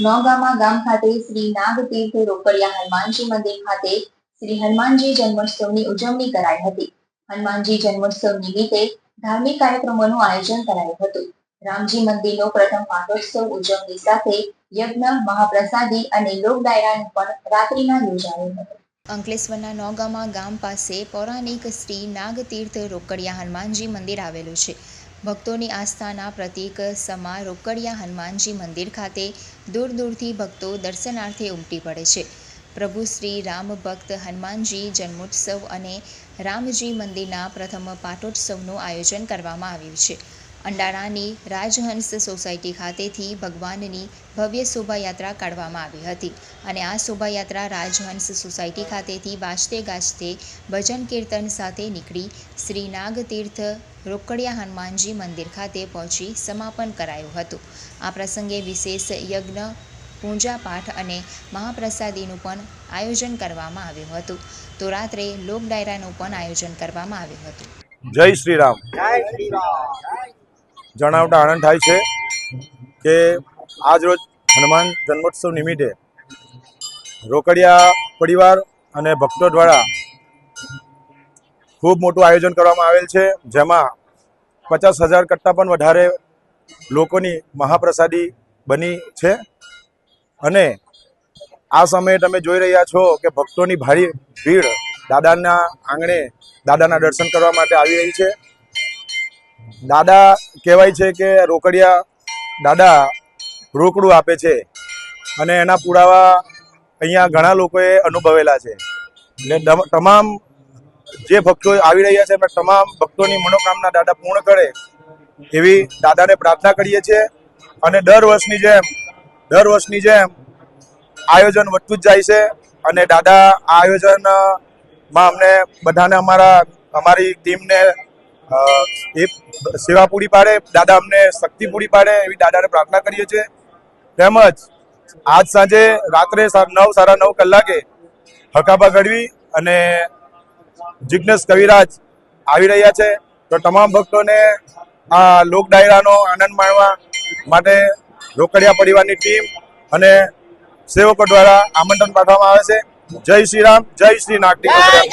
નોગામા ગામ ખાતે શ્રી નાગતીર્થ રોકડિયા હનુમાનજી મંદિર ખાતે શ્રી હનુમાનજી જન્મોત્સવની ઉજવણી કરાઈ હતી. હનુમાનજી જન્મોત્સવ નિમિત્તે ધાર્મિક કાર્યક્રમોનું આયોજન કરાયું હતું. રામજી મંદિરનો પ્રથમ પાટોત્સવ ઉજવણી સાથે યજ્ઞ, મહાપ્રસાદી અને લોક ડાયરાનું પણ રાત્રિના યોજાયો હતો. અંકલેશ્વરના નોગામા ગામ પાસે પૌરાણિક શ્રી નાગતીર્થ રોકડિયા હનુમાનજી મંદિર આવેલું છે. ભક્તોની આસ્થાના પ્રતીક સમા રોકડિયા હનુમાનજી મંદિર ખાતે દૂર દૂરથી ભક્તો દર્શનાર્થે ઉમટી પડે છે. પ્રભુ શ્રી રામ ભક્ત હનુમાનજી જન્મોત્સવ અને રામજી મંદિરના પ્રથમ પાટોત્સવનું આયોજન કરવામાં આવ્યું છે. અંડારાની રાજહંસ સોસાયટી ખાતેથી ભગવાનની ભવ્ય શોભાયાત્રા કાઢવામાં આવી હતી અને આ શોભાયાત્રા રાજહંસ સોસાયટી ખાતેથી વાજતે ગાજતે ભજન કીર્તન સાથે નીકળી શ્રી નાગતીર્થ રોકડિયા હનુમાનજી મંદિર ખાતે પહોંચી સમાપન કરાયું હતું. આ પ્રસંગે વિશેષ યજ્ઞ પૂજાપાઠ અને મહાપ્રસાદીનું પણ આયોજન કરવામાં આવ્યું હતું. તો રાત્રે લોક ડાયરાનું પણ આયોજન કરવામાં આવ્યું હતું. જય શ્રી રામ. જણાવતા આનંદ થાય છે કે આજ રોજ હનુમાન જન્મોત્સવ નિમિત્તે રોકડિયા પરિવાર અને ભક્તો દ્વારા ખૂબ મોટું આયોજન કરવામાં આવેલ છે. જેમાં પચાસ હજાર કરતાં પણ વધારે લોકોની મહાપ્રસાદી બની છે. અને આ સમયે તમે જોઈ રહ્યા છો કે ભક્તોની ભારી ભીડ દાદાના આંગણે દાદાના દર્શન કરવા માટે આવી રહી છે. દાદા કહેવાય છે કે રોકડિયા દાદા રોકડું આપે છે અને એના પુરાવા અહીંયા ઘણા લોકોએ અનુભવેલા છે. એટલે તમામ જે ભક્તો આવી રહ્યા છે તમામ ભક્તોની મનોકામના દાદા પૂર્ણ કરે એવી દાદાને પ્રાર્થના કરીએ છીએ. અને દર વર્ષની જેમ, દર વર્ષની જેમ આયોજન વધતું જ જાય છે અને દાદા આ આયોજનમાં અમને બધાને અમારા, અમારી ટીમને એ સેવા પૂરી પાડે, દાદા અમને શક્તિ પૂરી પાડે એવી દાદાને પ્રાર્થના કરીએ છીએ. તેમજ આજ સાંજે રાત્રે નવ, સાડા નવ કલાકે હકાબા ગઢવી અને જિજ્ઞેશ કવિરાજ આવી રહ્યા છે. તો તમામ ભક્તોને આ લોક ડાયરાનો આનંદ માણવા માટે રોકડિયા પરિવારની ટીમ અને સેવકો દ્વારા આમંત્રણ પાઠવવામાં આવે છે. જય શ્રી રામ, જય શ્રી નાગરિક જય